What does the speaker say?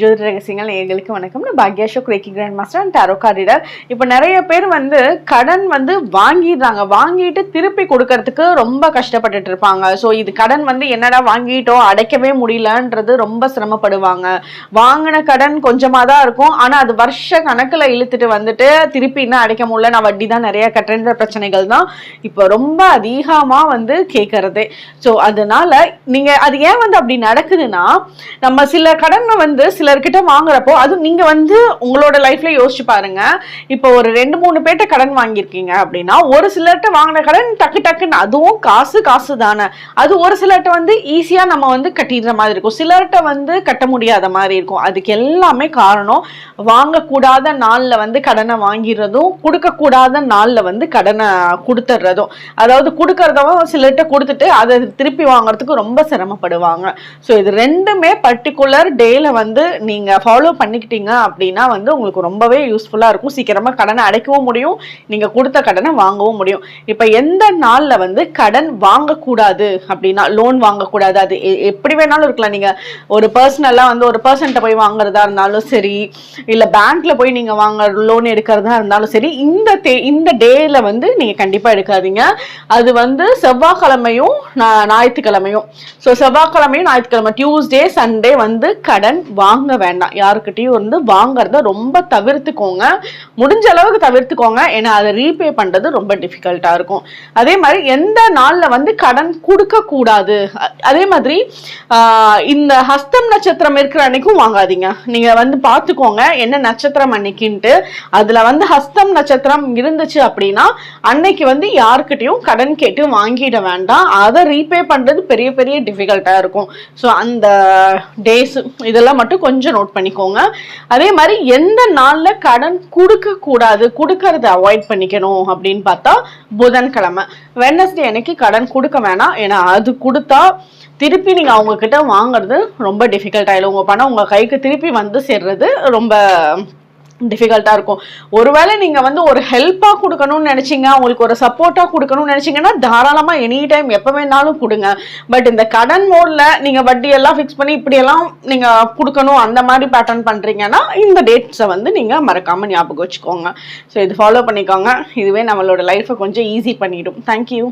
ஜோதி ரகசியங்கள் எங்களுக்கு வணக்கம். நான் பாக்யாஷோ கிரேக்கி grand master and tarot card reader இப்போ நிறைய பேர் வந்து கடன் வந்து வாங்கிடுறாங்க. வாங்கிட்டு திருப்பி கொடுக்கறதுக்கு ரொம்ப கஷ்டப்பட்டுட்டு இருப்பாங்க. ஸோ இது கடன் வந்து என்னடா வாங்கிட்டோம் அடைக்கவே முடியலன்றது ரொம்ப சிரமப்படுவாங்க. வாங்கின கடன் கொஞ்சமாக தான் இருக்கும். ஆனால் அது வருஷ கணக்கில் இழுத்துட்டு வந்துட்டு திருப்பி இன்னும் அடைக்க முடியல. நான் வட்டி தான் நிறைய கட்டுற பிரச்சனைகள் தான் இப்போ ரொம்ப அதிகமாக வந்து கேட்கறதே ஸோ அதனால நீங்கள் அது ஏன் வந்து அப்படி நடக்குதுன்னா நம்ம சில கடனை வந்து சில சிலர்கிட்ட வாங்குறப்போ அது நீங்க வந்து உங்களோட லைஃப்ல யோசிச்சு பாருங்க. இப்போ ஒரு ரெண்டு மூணு பேர்ட்ட கடன் வாங்கியிருக்கீங்க அப்படின்னா ஒரு சிலர்கிட்ட வாங்கின கடன் டக்கு டக்குன்னு அதுவும் காசு காசு தானே. அது ஒரு சிலர்கிட்ட வந்து ஈஸியா நம்ம வந்து கட்டிடுற மாதிரி இருக்கும். சிலர்கிட்ட வந்து கட்ட முடியாத மாதிரி இருக்கும். அதுக்கு எல்லாமே காரணம் வாங்கக்கூடாத நாள்ல வந்து கடனை வாங்கிடுறதும் கொடுக்கக்கூடாத நாள்ல வந்து கடனை கொடுத்துட்றதும். அதாவது கொடுக்கறதவங்க சிலர்கிட்ட கொடுத்துட்டு அதை திருப்பி வாங்குறதுக்கு ரொம்ப சிரமப்படுவாங்க. ஸோ இது ரெண்டுமே பர்டிகுலர் டேல வந்து நீங்கள் ஃபாலோ பண்ணிக்கிட்டீங்க அப்படின்னா வந்து உங்களுக்கு ரொம்பவே யூஸ்ஃபுல்லாக இருக்கும். சீக்கிரமாக கடனை அடைக்கவும் முடியும். நீங்கள் கொடுத்த கடனை வாங்கவும் முடியும். இப்போ எந்த நாளில் வந்து கடன் வாங்கக்கூடாது அப்படின்னா லோன் வாங்கக்கூடாது அது எ- எப்படி வேணாலும் இருக்கலாம். நீங்கள் ஒரு பர்சனலாக வந்து ஒரு பர்சன்ட்டை போய் வாங்குறதா இருந்தாலும் சரி இல்லை பேங்க்கில் போய் நீங்கள் வாங்க லோன் எடுக்கிறதா இருந்தாலும் சரி இந்த தே இந்த டேயில் வந்து நீங்கள் கண்டிப்பாக எடுக்காதீங்க. அது வந்து செவ்வாய்க்கிழமையும் ஞாயிற்றுக்கிழமையும். ஸோ செவ்வாய்க்கிழமையும் ஞாயிற்றுக்கிழமை டியூஸ்டே சண்டே வந்து கடன் வாங்க வேண்டாம். யாருக்கிட்டையும் வந்து வாங்குறத ரொம்ப தவிர்த்துக்கோங்க. முடிஞ்ச அளவுக்கு தவிர்த்துக்கோங்க. ஏன்னா அதை ரீபே பண்ணுறது ரொம்ப டிஃபிகல்ட்டாக இருக்கும். அதே மாதிரி எந்த நாளில் வந்து கடன் கொடுக்கக்கூடாது? அதே மாதிரி இந்த ஹஸ்தம் நட்சத்திரம் இருக்கிற அன்னைக்கும் வாங்காதீங்க. நீங்கள் வந்து பார்த்துக்கோங்க என்ன நட்சத்திரம் அன்னைக்குன்ட்டு. அதில் வந்து ஹஸ்தம் நட்சத்திரம் இருந்துச்சு அப்படின்னா அன்னைக்கு வந்து யாருக்கிட்டையும் கடன் கேட்டு வாங்கிட வேண்டாம். அதை ரீபே பண்ணுறது பெரிய பெரிய டிஃபிகல்ட்டாக இருக்கும். ஸோ அந்த டேஸ் இதெல்லாம் மட்டும் கொஞ்சம் நோட் பண்ணிக்கோங்க. அதே மாதிரி எந்த நாளில் கடன் கொடுக்கக்கூடாது கொடுக்கறத அவாய்ட் பண்ணிக்கணும் அப்படின்னு பார்த்தா புதன்கிழமை. வெனஸ்டே அன்னைக்கு கடன் கொடுக்க வேணாம். ஏன்னா அது கொடுத்தா திருப்பி நீங்கள் அவங்கக்கிட்ட வாங்குறது ரொம்ப டிஃபிகல்ட் ஆகிடும் உங்கள் பணம் உங்கள் கைக்கு திருப்பி வந்து சேர்றது ரொம்ப டிஃபிகல்ட்டாக இருக்கும். ஒருவேளை நீங்கள் வந்து ஒரு ஹெல்ப்பாக கொடுக்கணும்னு நினச்சிங்க உங்களுக்கு ஒரு சப்போர்ட்டாக கொடுக்கணும்னு நினச்சிங்கன்னா தாராளமாக எனி டைம் எப்போ வேணாலும் கொடுங்க. பட் இந்த கடன் மோடில் நீங்கள் வட்டியெல்லாம் ஃபிக்ஸ் பண்ணி இப்படியெல்லாம் நீங்கள் கொடுக்கணும் அந்த மாதிரி பேட்டர்ன் பண்ணுறீங்கன்னா இந்த டேட்ஸை வந்து நீங்கள் மறக்காமல் ஞாபகம் வச்சுக்கோங்க. ஸோ இது ஃபாலோ பண்ணிக்கோங்க. இதுவே நம்மளோட லைஃப்பை கொஞ்சம் ஈஸி பண்ணிடும். தேங்க்யூ